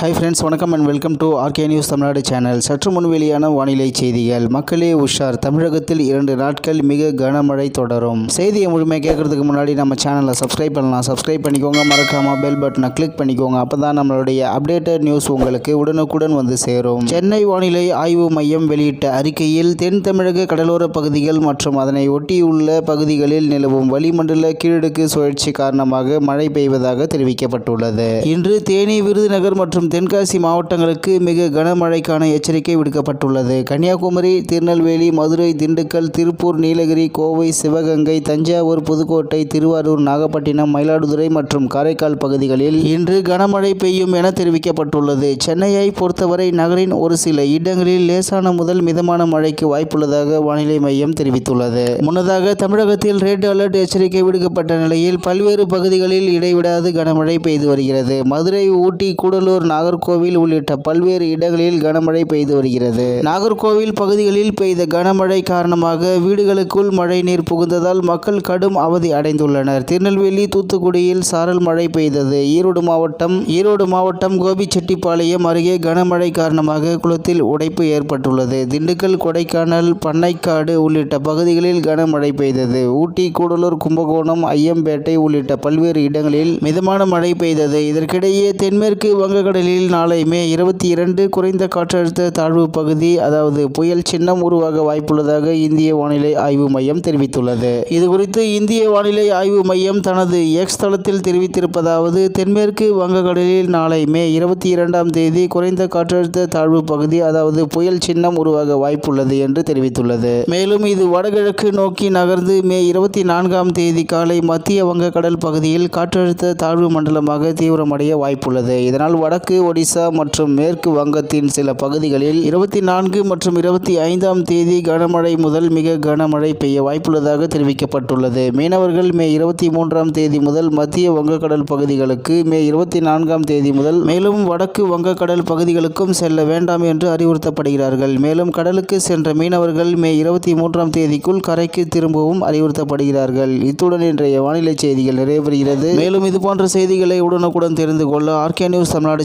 Hi friends வணக்கம் and welcome to RK news Tamil Nadu channel சற்று முன் வெளியான வானிலை செய்திகள். மக்களே உஷார். தமிழகத்தில் இரண்டு நாட்கள் மிக கனமழை தொடரும். செய்தியை முழுமையாக கேட்கறதுக்கு முன்னாடி நம்ம சேனலை சப்ஸ்கிரைப் பண்ணலாம். சப்ஸ்கிரைப் பண்ணிக்கோங்க. மறக்காம பெல் பட்டனை கிளிக் பண்ணிக்கோங்க. அப்போ தான் நம்மளுடைய அப்டேட்டட் நியூஸ் உங்களுக்கு உடனுக்குடன் வந்து சேரும். சென்னை வானிலை ஆய்வு மையம் வெளியிட்ட அறிக்கையில் தென் தமிழக கடலோர பகுதிகள் மற்றும் அதனை ஒட்டியுள்ள பகுதிகளில் நிலவும் வளிமண்டல கீழடுக்கு சுழற்சி காரணமாக மழை பெய்வதாக தெரிவிக்கப்பட்டுள்ளது. இன்று தேனி விருதுநகர் மற்றும் தென்காசி மாவட்டங்களுக்கு மிக கனமழைக்கான எச்சரிக்கை விடுக்கப்பட்டுள்ளது. கன்னியாகுமரி திருநெல்வேலி மதுரை திண்டுக்கல் திருப்பூர் நீலகிரி கோவை சிவகங்கை தஞ்சாவூர் புதுக்கோட்டை திருவாரூர் நாகப்பட்டினம் மயிலாடுதுறை மற்றும் காரைக்கால் பகுதிகளில் இன்று கனமழை பெய்யும் என தெரிவிக்கப்பட்டுள்ளது. சென்னையை பொறுத்தவரை நகரின் ஒரு சில இடங்களில் லேசான முதல் மிதமான மழைக்கு வாய்ப்புள்ளதாக வானிலை மையம் தெரிவித்துள்ளது. முன்னதாக தமிழகத்தில் ரெட் அலர்ட் எச்சரிக்கை விடுக்கப்பட்ட நிலையில் பல்வேறு பகுதிகளில் இடைவிடாது கனமழை பெய்து வருகிறது. மதுரை ஊட்டி கூடலூர் நாகர்கோவில் உள்ளிட்ட பல்வேறு இடங்களில் கனமழை பெய்து வருகிறது. நாகர்கோவில் பகுதிகளில் பெய்த கனமழை காரணமாக வீடுகளுக்குள் மழை நீர் புகுந்ததால் மக்கள் கடும் அவதி அடைந்துள்ளனர். திருநெல்வேலி தூத்துக்குடியில் சாரல் மழை பெய்தது. ஈரோடு மாவட்டம் ஈரோடு மாவட்டம் கோபிச்செட்டிப்பாளையம் அருகே கனமழை காரணமாக குளத்தில் உடைப்பு ஏற்பட்டுள்ளது. திண்டுக்கல் கொடைக்கானல் பண்ணைக்காடு உள்ளிட்ட பகுதிகளில் கனமழை பெய்தது. ஊட்டி கூடலூர் கும்பகோணம் ஐயம்பேட்டை உள்ளிட்ட பல்வேறு இடங்களில் மிதமான மழை பெய்தது. இதற்கிடையே தென்மேற்கு வங்கக்கடலில் நாளை மே இருபத்தி இரண்டு குறைந்த காற்றழுத்த தாழ்வு பகுதி அதாவது புயல் சின்னம் உருவாக வாய்ப்புள்ளதாக இந்திய வானிலை ஆய்வு மையம் தெரிவித்துள்ளது. இதுகுறித்து இந்திய வானிலை ஆய்வு மையம் தனது எக்ஸ் தளத்தில் தெரிவித்திருப்பதாவது தென்மேற்கு வங்கக்கடலில் நாளை மே இருபத்தி இரண்டாம் தேதி குறைந்த காற்றழுத்த தாழ்வு பகுதி அதாவது புயல் சின்னம் உருவாக வாய்ப்புள்ளது என்று தெரிவித்துள்ளது. மேலும் இது வடகிழக்கு நோக்கி நகர்ந்து மே இருபத்தி நான்காம் தேதி காலை மத்திய வங்கக்கடல் பகுதியில் காற்றழுத்த தாழ்வு மண்டலமாக தீவிரமடைய வாய்ப்புள்ளது. இதனால் வடக்கு ஒடிசா மற்றும் மேற்கு வங்கத்தின் சில பகுதிகளில் இருபத்தி நான்கு மற்றும் இருபத்தி ஐந்தாம் தேதி கனமழை முதல் மிக கனமழை பெய்ய வாய்ப்புள்ளதாக தெரிவிக்கப்பட்டுள்ளது. மீனவர்கள் மே இருபத்தி மூன்றாம் தேதி முதல் மத்திய வங்கக்கடல் பகுதிகளுக்கு மே இருபத்தி நான்காம் தேதி முதல் மேலும் வடக்கு வங்கக்கடல் பகுதிகளுக்கும் செல்ல வேண்டாம் என்று அறிவுறுத்தப்படுகிறார்கள். மேலும் கடலுக்கு சென்ற மீனவர்கள் மே இருபத்தி மூன்றாம் தேதிக்குள் கரைக்கு திரும்பவும் அறிவுறுத்தப்படுகிறார்கள். இத்துடன் இன்றைய வானிலை செய்திகள் நிறைவேறுகிறது. மேலும் இது போன்ற செய்திகளை உடனுக்குடன் தெரிந்து கொள்ள ஆர்கே நியூஸ் தமிழ்நாடு